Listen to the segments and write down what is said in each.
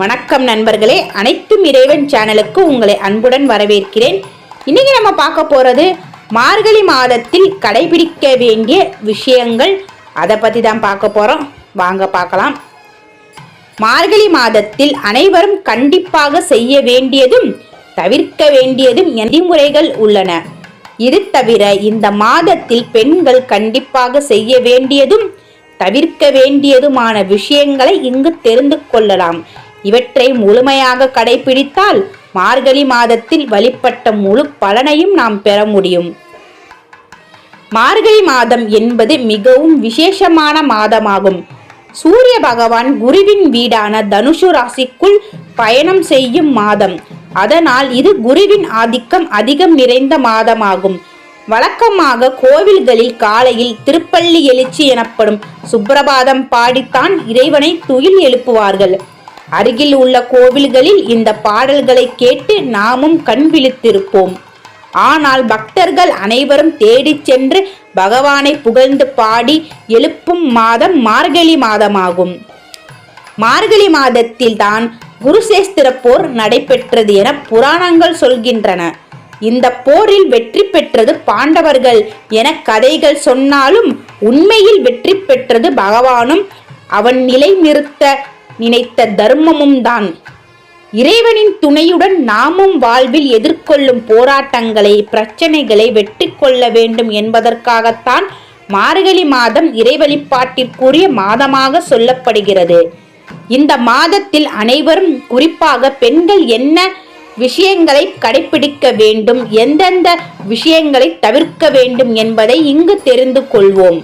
வணக்கம் நண்பர்களே. அனைத்தும் இறைவன் சேனலுக்கு உங்களை அன்புடன் வரவேற்கிறேன். இன்னைக்கு நம்ம பார்க்க போறது மார்கழி மாதத்தில் கடைபிடிக்க வேண்டிய விஷயங்கள். அதை பற்றி தான் பார்க்க போறோம். வாங்க பார்க்கலாம். மார்கழி மாதத்தில் அனைவரும் கண்டிப்பாக செய்ய வேண்டியதும் தவிர்க்க வேண்டியதும் நெறிமுறைகள் உள்ளன. இது தவிர இந்த மாதத்தில் பெண்கள் கண்டிப்பாக செய்ய வேண்டியதும் தவிர்க்க வேண்டியதுமான விஷயங்களை இங்கு தெரிந்து கொள்ளலாம். இவற்றை முழுமையாக கடைபிடித்தால் மார்கழி மாதத்தில் வழிபட்ட முழு பலனையும் நாம் பெற முடியும். மார்கழி மாதம் என்பது மிகவும் விசேஷமான மாதமாகும். சூரிய பகவான் குருவின் வீடான தனுஷு ராசிக்குள் பயணம் செய்யும் மாதம். அதனால் இது குருவின் ஆதிக்கம் அதிகம் நிறைந்த மாதமாகும். வழக்கமாக கோவில்களில் காலையில் திருப்பள்ளி எழுச்சி எனப்படும் சுப்பிரபாதம் பாடித்தான் இறைவனை துயில் எழுப்புவார்கள். அருகில் உள்ள கோவில்களில் இந்த பாடல்களை கேட்டு நாமும் கண் விழித்திருப்போம். ஆனால் பக்தர்கள் அனைவரும் தேடிச் சென்று பகவானை புகழ்ந்து பாடி எழுப்பும் மாதம் மார்கழி மாதமாகும். மார்கழி மாதத்தில் தான் குருசேஸ்திர போர் நடைபெற்றது என புராணங்கள் சொல்கின்றன. இந்த போரில் வெற்றி பெற்றது பாண்டவர்கள் என கதைகள் சொன்னாலும் உண்மையில் வெற்றி பெற்றது பகவானும். அவன் நிலை நிறுத்த நினைத்த தர்மமும் தான். இறைவனின் துணையுடன் நாமும் வாழ்வில் எதிர்கொள்ளும் போராட்டங்களை பிரச்சனைகளை வெற்றி கொள்ள வேண்டும் என்பதற்காகத்தான் மார்கழி மாதம் இறைவழிபாட்டிற்குரிய மாதமாக சொல்லப்படுகிறது. இந்த மாதத்தில் அனைவரும் குறிப்பாக பெண்கள் என்ன விஷயங்களை கடைபிடிக்க வேண்டும் எந்தெந்த விஷயங்களை தவிர்க்க வேண்டும் என்பதை இங்கு தெரிந்து கொள்வோம்.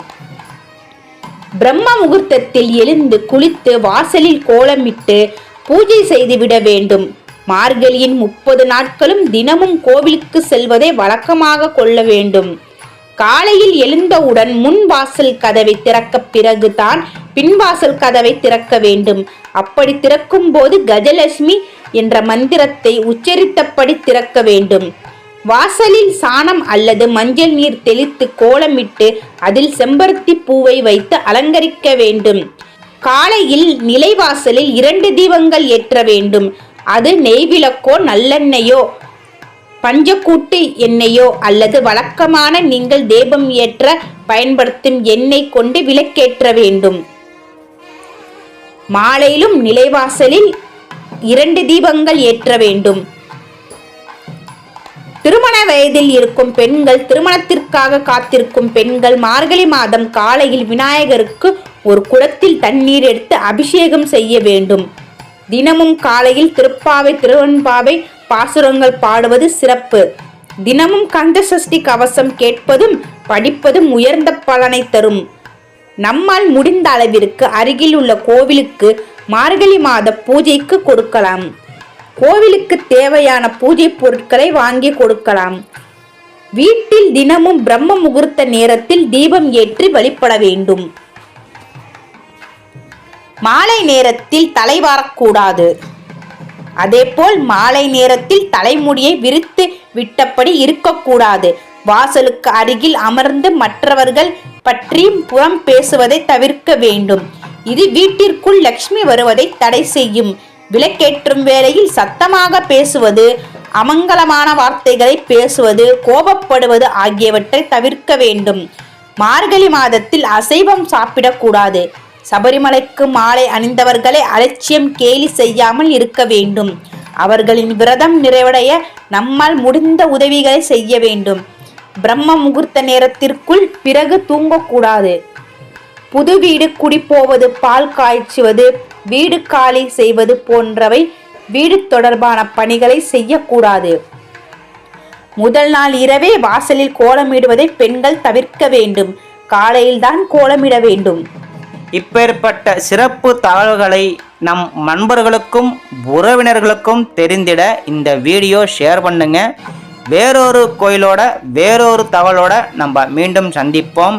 பிரம்ம முகூர்த்தத்தில் எழுந்து குளித்து வாசலில் கோலமிட்டு பூஜை செய்துவிட வேண்டும். மார்கழியின் முப்பது நாட்களும் தினமும் கோவிலுக்கு செல்வதை வழக்கமாக கொள்ள வேண்டும். காலையில் எழுந்தவுடன் முன் வாசல் கதவை திறக்க பிறகுதான் பின்வாசல் கதவை திறக்க வேண்டும். அப்படி திறக்கும் போது கஜலட்சுமி என்ற மந்திரத்தை உச்சரித்தபடி திறக்க வேண்டும். வாசலில் சாணம் அல்லது மஞ்சள் நீர் தெளித்து கோலமிட்டு அதில் செம்பருத்தி பூவை வைத்து அலங்கரிக்க வேண்டும். காலையில் நிலைவாசலில் இரண்டு தீபங்கள் ஏற்ற வேண்டும். அது நெய்விளக்கோ நல்லெண்ணெயோ பஞ்சக்கூட்டு எண்ணெயோ அல்லது வழக்கமான நீங்கள் தேபம் ஏற்ற பயன்படுத்தும் எண்ணெய் கொண்டு விளக்கேற்ற வேண்டும். மாலையிலும் நிலைவாசலில் இரண்டு தீபங்கள் ஏற்ற வேண்டும். திருமண வயதில் இருக்கும் பெண்கள் திருமணத்திற்காக காத்திருக்கும் பெண்கள் மார்கழி மாதம் காலையில் விநாயகருக்கு ஒரு குடத்தில் தண்ணீர் எடுத்து அபிஷேகம் செய்ய வேண்டும். தினமும் காலையில் திருப்பாவை திருவன்பாவை பாசுரங்கள் பாடுவது சிறப்பு. தினமும் கந்த சஷ்டி கவசம் கேட்பதும் படிப்பதும் உயர்ந்த பலனை தரும். நம்மால் முடிந்த அளவிற்கு அருகில் உள்ள கோவிலுக்கு மார்கழி மாத பூஜைக்கு கொடுக்கலாம். கோவிலுக்கு தேவையான பூஜை பொருட்களை வாங்கி கொடுக்கலாம். வீட்டில் தினமும் பிரம்ம முகூர்த்த நேரத்தில் தீபம் ஏற்றி வழிபட வேண்டும். மாலை நேரத்தில் தலை வாரக்கூடாது. அதேபோல் மாலை நேரத்தில் தலைமுடியை விரித்து விட்டபடி இருக்கக்கூடாது. வாசலுக்கு அருகில் அமர்ந்து மற்றவர்கள் பற்றியும் புறம் பேசுவதை தவிர்க்க வேண்டும். இது வீட்டிற்குள் லக்ஷ்மி வருவதை தடை செய்யும். விளக்கேற்றும் வேளையில் சத்தமாக பேசுவது அமங்கலமான வார்த்தைகளை பேசுவது கோபப்படுவது ஆகியவற்றை தவிர்க்க வேண்டும். மார்கழி மாதத்தில் அசைவம் சாப்பிடக்கூடாது. சபரிமலைக்கு மாலை அணிந்தவர்களை அலட்சியம் கேலி செய்யாமல் இருக்க வேண்டும். அவர்களின் விரதம் நிறைவடைய நம்மால் முடிந்த உதவிகளை செய்ய வேண்டும். பிரம்ம முகூர்த்த நேரத்திற்குள் பிறகு தூங்கக்கூடாது. புது வீடு குடிப்போவது பால் காய்ச்சுவது வீடு காலி செய்வது போன்றவை வீடு தொடர்பான பணிகளை செய்யக்கூடாது. முதல் நாள் இரவே வாசலில் கோலமிடுவதை பெண்கள் தவிர்க்க வேண்டும். காலையில்தான் கோலமிட வேண்டும். இப்பேற்பட்ட சிறப்பு தகவல்களை நம் நண்பர்களுக்கும் உறவினர்களுக்கும் தெரிந்திட இந்த வீடியோ ஷேர் பண்ணுங்க. வேறொரு கோயிலோட வேறொரு தகவலோட நம்ம மீண்டும் சந்திப்போம்.